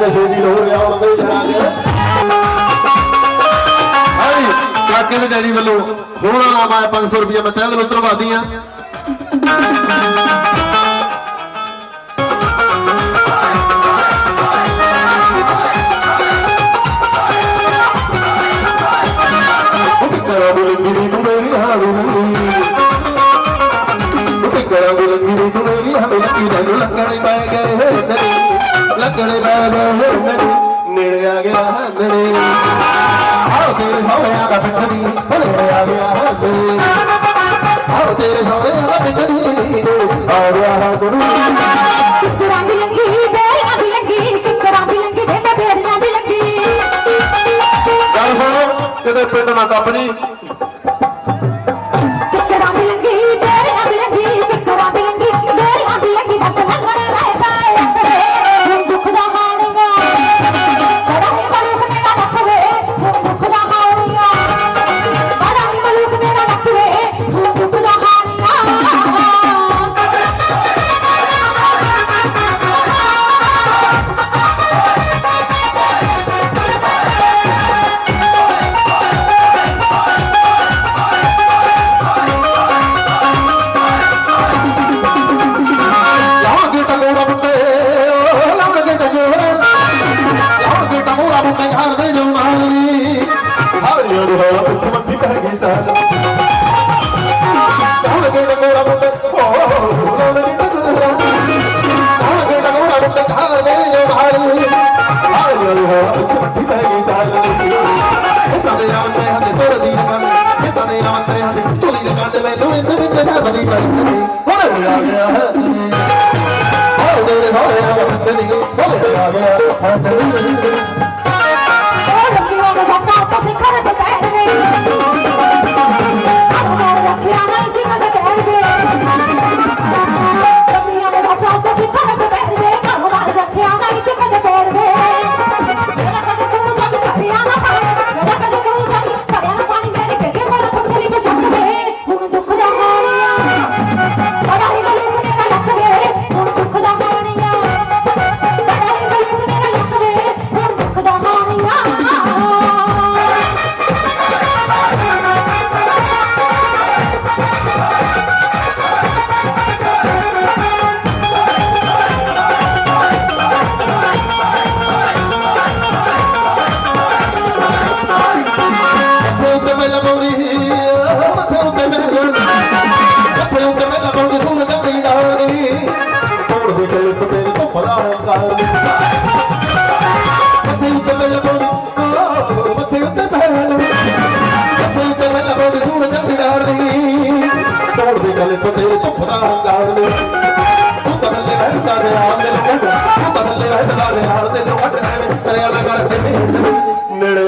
ਨਸ਼ੇ ਦੀ ਲੋੜ ਆ ਉਹਦੇ ਜਰਾ ਕੇ ਹਾਈ ਕਾਕੇ ਦੇ ਡੈਡੀ ਵੱਲੋਂ ਹੁਣ ਨਾਮ ਆਇਆ 500 ਰੁਪਏ ਮੈਂ ਤਹਿ ਦਿਲੋਂ ਧੰਨਵਾਦੀ ਆ ਲੱਗਣੇ ਨੇੜੇ ਆ ਗਿਆ ਨੜੀ ਆਓ ਤੇਰੇ ਸੋਹਣਿਆਂ ਦਾ ਪਿੱਠੜੀ ਨੇੜੇ ਆ ਗਿਆ ਨੜੀ ਆਓ ਤੇਰੇ ਸੋਹਣਿਆਂ ਦਾ ਪਿੱਠੜੀ ਆ ਗਿਆ ਗੁਰੂ ਕਿਸਰਾਂ ਦੀ ਲੰਗੀ ਬੇਰੀਆਂ ਦੀ ਲੰਗੀ ਕਿਕਰਾਂ ਦੀ ਲੰਗੀ ਦੇ ਤੇ ਬੇਰੀਆਂ ਲੰਗੀ ਗੱਲ ਸੁਣੋ, ਕਿਤੇ ਪਿੰਡ ਨਾ ਟੱਪ ਜੀ। ਟਗੋਰਾ ਬੁੱਟੇ ਘਰ ਦੇ ਜਮਾਨੀ ਹਾਰੀਆਂ ਦੇ ਹੋਲਾ ਪਿੱਛ ਮੱਠੀ ਪੈ ਗਈ ਤਾਂ। ਲਾਗੇ ਟਗੋਰਾ ਬੁੱਟੇ ਓ ਲਾਗੇ ਟਗੋਰਾ ਲਾਗੇ ਟਗੋਰਾ ਬੁੱਟੇ ਘਰ ਦੇ ਜਮਾਨੀ ਹਾਰੀਆਂ ਦੇ ਹੋਲਾ ਪਿੱਛ ਮੱਠੀ ਪੈ ਗਈ ਤਾਂ। ਸਾਡੇ ਆਉਂਦੇ ਹੱਥੇ ਤੋੜ ਦੀ ਰਕਮ ਸਾਡੇ ਆਉਂਦੇ ਹੱਥੇ ਚੁਲੀ ਦੇ ਕੰਨ ਮੈਨੂੰ ਇੰਨੇ ਦਿਨ ਦਾ ਬਣੀ ਪਈ ਹੁਣ ਆ ਗਿਆ ਹੈ ਹੋ ਤੇਰੇ ਹੋਏ ਆ ਬੰਦੇ ਨਹੀਂ ਬੋਲੇ ਆ ਗਿਆ ਉਹ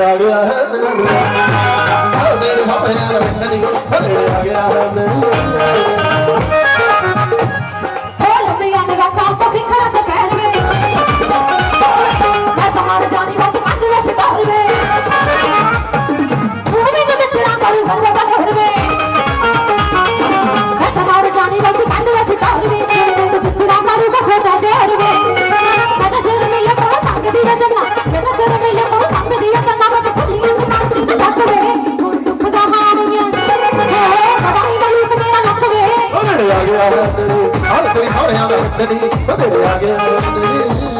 I'll be able to do it. I'm be able to. I'm be able to I'm going to go to